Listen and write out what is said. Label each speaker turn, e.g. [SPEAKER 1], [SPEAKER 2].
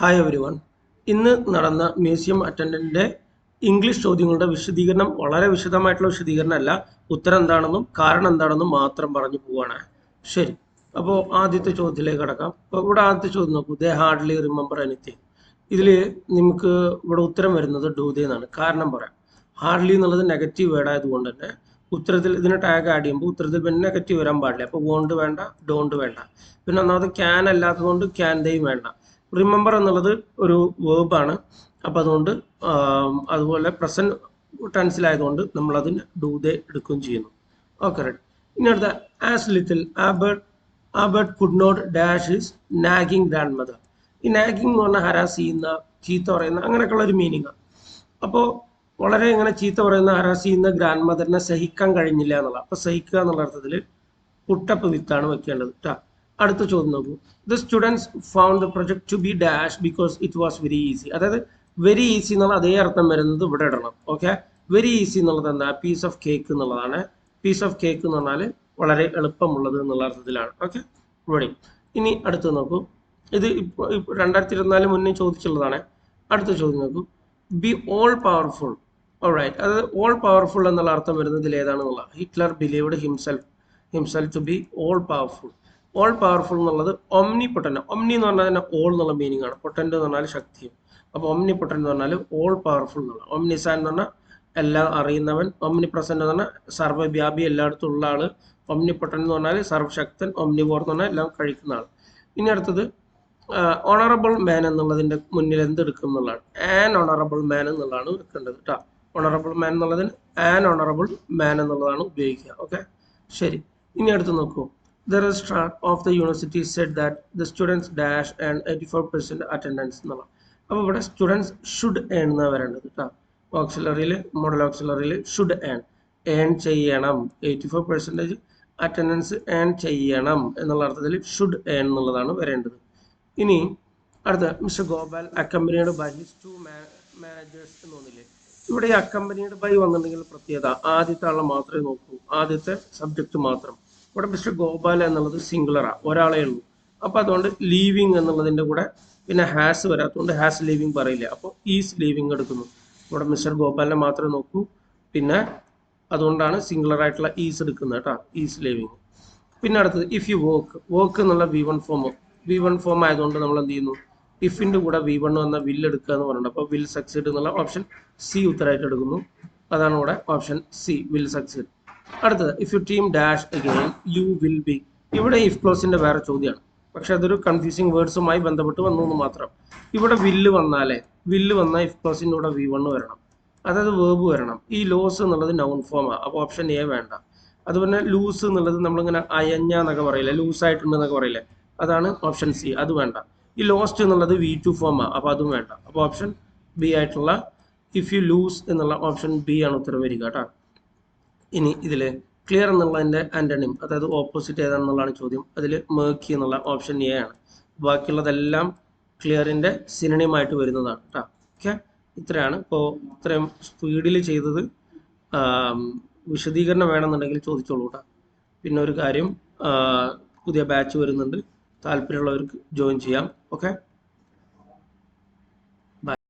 [SPEAKER 1] Hi every one ഇന്ന് നടന്ന museum അറ്റൻഡന്റിന്റെ English ചോദ്യങ്ങളുടെ വിശദീകരണം വളരെ വിശദമായിട്ടുള്ള വിശദീകരണമല്ല. ഉത്തരം എന്താണെന്നും കാരണം എന്താണെന്നും മാത്രം പറഞ്ഞു പോവാണ്. ശരി. അപ്പോൾ ആദ്യത്തെ ചോദ്യത്തിലേക്ക് കടക്കാം. അപ്പോൾ ഇവിടെ ആദ്യത്തെ ചോദ്യം നോക്കൂ. ദേ ഹാർഡ്ലി റിമെമ്പർ എനിത്തിങ് ഇതിൽ നമുക്ക് ഇവിടെ ഉത്തരം വരുന്നത് ഡൂതേ എന്നാണ്. കാരണം പറയാം. ഹാർഡ്ലി എന്നുള്ളത് നെഗറ്റീവ് വേർഡായതുകൊണ്ട് തന്നെ ഉത്തരത്തിൽ ഇതിന് ടാഗ് ആഡ് ചെയ്യുമ്പോൾ ഉത്തരത്തിൽ പിന്നെ നെഗറ്റീവ് വരാൻ പാടില്ല. അപ്പോൾ വോണ്ട് വേണ്ട ഡോണ്ട് വേണ്ട. പിന്നെ ഒന്നാമത് ക്യാൻ അല്ലാത്തതുകൊണ്ട് ക്യാൻ ദയും വേണ്ട. റിമെമ്പർ എന്നുള്ളത് ഒരു വേർബാണ് അപ്പോൾ അതുകൊണ്ട് അതുപോലെ പ്രസന്റ് ടെൻസിലായതുകൊണ്ട് നമ്മൾ അതിന് ഡൂ ദേ എടുക്കുകയും ചെയ്യുന്നു. ഓക്കെ റൈറ്റ് ഇനി അടുത്ത as little Albert Albert could not dash is nagging grandmother ഈ നാഗിങ് എന്ന് പറഞ്ഞാൽ ഹരാസ് ചെയ്യുന്ന ചീത്ത പറയുന്ന അങ്ങനെയൊക്കെയുള്ള ഒരു മീനിങ് അപ്പോൾ വളരെ ഇങ്ങനെ ചീത്ത പറയുന്ന ഹരാസ് ചെയ്യുന്ന ഗ്രാൻഡ് മദറിനെ സഹിക്കാൻ കഴിഞ്ഞില്ല എന്നുള്ളത് അപ്പോൾ സഹിക്കുക എന്നുള്ള അർത്ഥത്തിൽ പുട്ടപ്പ് വിത്താണ് വെക്കേണ്ടത്. ട്ടാ അടുത്ത ചോദ്യം നോക്കൂ. The students found the project to be dash because it was very easy അതായത് വെരി ഈസി എന്നുള്ള അതേ അർത്ഥം വരുന്നത് ഇവിടെ ഇടണം. ഓക്കെ വെരി ഈസി എന്നുള്ളത് എന്താ? പീസ് ഓഫ് കേക്ക് എന്നുള്ളതാണ്. പീസ് ഓഫ് കേക്ക് എന്ന് പറഞ്ഞാൽ വളരെ എളുപ്പമുള്ളത് എന്നുള്ള അർത്ഥത്തിലാണ്. ഓക്കെ റെഡി ഇനി അടുത്ത് നോക്കൂ. ഇത് ഇപ്പോൾ രണ്ടായിരത്തി ഇരുപത്തിനാല് മുന്നേ ചോദിച്ചുള്ളതാണ് അടുത്ത ചോദ്യം നോക്കൂ. Be all powerful all right അതായത് ഓൾ പവർഫുൾ എന്നുള്ള അർത്ഥം വരുന്നതിൽ ഏതാണെന്നുള്ള Hitler believed himself himself to be all powerful all powerful എന്നുള്ളത് ഒംനി പൊട്ടന്റ് ഒംനി എന്ന് പറഞ്ഞാൽ തന്നെ ഓൾ എന്നുള്ള മീനിങ് ആണ്. പൊട്ടന്റ് എന്ന് പറഞ്ഞാൽ ശക്തിയും. അപ്പോൾ ഒംനി പൊട്ടന്റ് എന്ന് പറഞ്ഞാൽ ഓൾ പവർഫുൾ എന്നുള്ള ഒംനിസാൻ എന്ന് പറഞ്ഞാൽ എല്ലാം അറിയുന്നവൻ ഒംനി പ്രസന്റ് എന്ന് പറഞ്ഞാൽ സർവവ്യാപി എല്ലായിടത്തും ഉള്ള ആൾ. ഒംനി പൊട്ടൻ എന്ന് പറഞ്ഞാൽ സർവശക്തൻ ഒംനി പോർ എന്ന് പറഞ്ഞാൽ എല്ലാം കഴിക്കുന്ന ആൾ ഇനി അടുത്തത് ഓണറബിൾ മാൻ എന്നുള്ളതിന്റെ മുന്നിൽ എന്തെടുക്കും എന്നുള്ളതാണ്. ആൻ ഓണറബിൾ മാൻ എന്നുള്ളതാണ് വെക്കേണ്ടത് കേട്ടോ ഓണറബിൾ മാൻ എന്നുള്ളതിന് ആൻ ഓണറബിൾ മാൻ എന്നുള്ളതാണ് ഉപയോഗിക്കുക. ഓക്കെ ശരി. ഇനി അടുത്ത് നോക്കൂ. Of the university said that the students dash and eighty four percent attendance എന്നുള്ള അപ്പോൾ ഇവിടെ സ്റ്റുഡൻസ് ഷുഡ് ഏൺ എന്ന് വരേണ്ടത് കേട്ടോ ഓക്സിലറിയിൽ മോഡൽ ഓക്സിലറിയിൽ ഷുഡ് ഏൺ ഏൺ ചെയ്യണം. Eighty four percentage attendance earn ചെയ്യണം എന്നുള്ള അർത്ഥത്തിൽ ഷുഡ് ഏൺ എന്നുള്ളതാണ് വരേണ്ടത്. ഇനി അടുത്ത മിസ്റ്റർ ഗോപാൽ അക്കമ്പനിയുടെ ബൈ ഹിസ് ടു മാനേജേഴ്സ് എന്ന് തോന്നില്ലേ? ഇവിടെ അക്കമ്പനിയുടെ ബൈ വന്നിട്ടുണ്ടെങ്കിൽ പ്രത്യേകത ആദ്യത്തെ ആളെ മാത്രമേ നോക്കൂ. ആദ്യത്തെ സബ്ജക്റ്റ് മാത്രം. ഇവിടെ മിസ്റ്റർ ഗോപാൽ എന്നുള്ളത് സിംഗുലറാ ഒരാളേ ഉള്ളൂ. അപ്പോൾ അതുകൊണ്ട് ലീവിങ് എന്നുള്ളതിന്റെ കൂടെ പിന്നെ ഹാസ് വരാത്തതുകൊണ്ട് ഹാസ് ലീവിങ് പറയില്ല. അപ്പോൾ ഈസ് ലീവിങ് എടുക്കുന്നു. ഇവിടെ മിസ്റ്റർ ഗോപാലിനെ മാത്രമേ നോക്കൂ. പിന്നെ അതുകൊണ്ടാണ് സിംഗുലർ ആയിട്ടുള്ള ഈസ് എടുക്കുന്നത് കേട്ടോ. ഈസ് ലീവിങ് പിന്നെ അടുത്തത് ഇഫ് യു വർക്ക് വർക്ക് എന്നുള്ള V one form V one form ആയതുകൊണ്ട് നമ്മൾ എന്ത് ചെയ്യുന്നു? ഇഫിന്റെ കൂടെ വി വൺ വന്ന വിൽ എടുക്കുക എന്ന് പറയുന്നത് അപ്പോൾ വിൽ സക്സീഡ് എന്നുള്ള ഓപ്ഷൻ സി ഉത്തരമായിട്ട് എടുക്കുന്നു. അതാണ് ഇവിടെ ഓപ്ഷൻ സി വിൽ സക്സീഡ് അടുത്തത് if you team dash again you will be ഇവിടെ ഇഫ് ക്ലോസിന്റെ വേറെ ചോദ്യമാണ്. പക്ഷെ അതൊരു കൺഫ്യൂസിങ് വേർഡ്സുമായി ബന്ധപ്പെട്ട് വന്നു എന്ന് മാത്രം. ഇവിടെ വില്ല് വന്നാലേ വില്ല് വന്നാൽ ഇഫ് ക്ലോസിന്റെ കൂടെ വി വണ് വരണം. അതായത് വേർബ് വരണം. ഈ ലോസ് എന്നുള്ളത് നൗൺ ഫോമാണ് അപ്പോൾ ഓപ്ഷൻ എ വേണ്ട. അതുപോലെ ലൂസ് എന്നുള്ളത് നമ്മളിങ്ങനെ അയഞ്ഞ എന്നൊക്കെ പറയില്ലേ ലൂസ് ആയിട്ടുണ്ടെന്നൊക്കെ പറയില്ലേ അതാണ് ഓപ്ഷൻ സി അത് വേണ്ട. ഈ ലോസ്റ്റ് എന്നുള്ളത് വി ടു ഫോമാണ് അപ്പോൾ അതും വേണ്ട. അപ്പോൾ ഓപ്ഷൻ ബി ആയിട്ടുള്ള ഇഫ് യു ലൂസ് എന്നുള്ള ഓപ്ഷൻ ബി ആണ് ഉത്തരം വരിക കേട്ടോ. ഇനി ഇതിൽ ക്ലിയർ എന്നുള്ളതിന്റെ ആന്റണിം അതായത് ഓപ്പോസിറ്റ് ഏതാണെന്നുള്ളതാണ് ചോദ്യം. അതിൽ മേക്കി എന്നുള്ള ഓപ്ഷൻ എ ആണ്. ബാക്കിയുള്ളതെല്ലാം ക്ലിയറിന്റെ സിനിമയായിട്ട് വരുന്നതാണ് കേട്ടോ ഓക്കെ ഇത്രയാണ്. ഇപ്പോൾ ഇത്രയും സ്പീഡിൽ ചെയ്തത് വിശദീകരണം വേണമെന്നുണ്ടെങ്കിൽ ചോദിച്ചോളൂ കേട്ടോ പിന്നെ ഒരു കാര്യം പുതിയ ബാച്ച് വരുന്നുണ്ട്. താല്പര്യമുള്ളവർക്ക് ജോയിൻ ചെയ്യാം. ഓക്കെ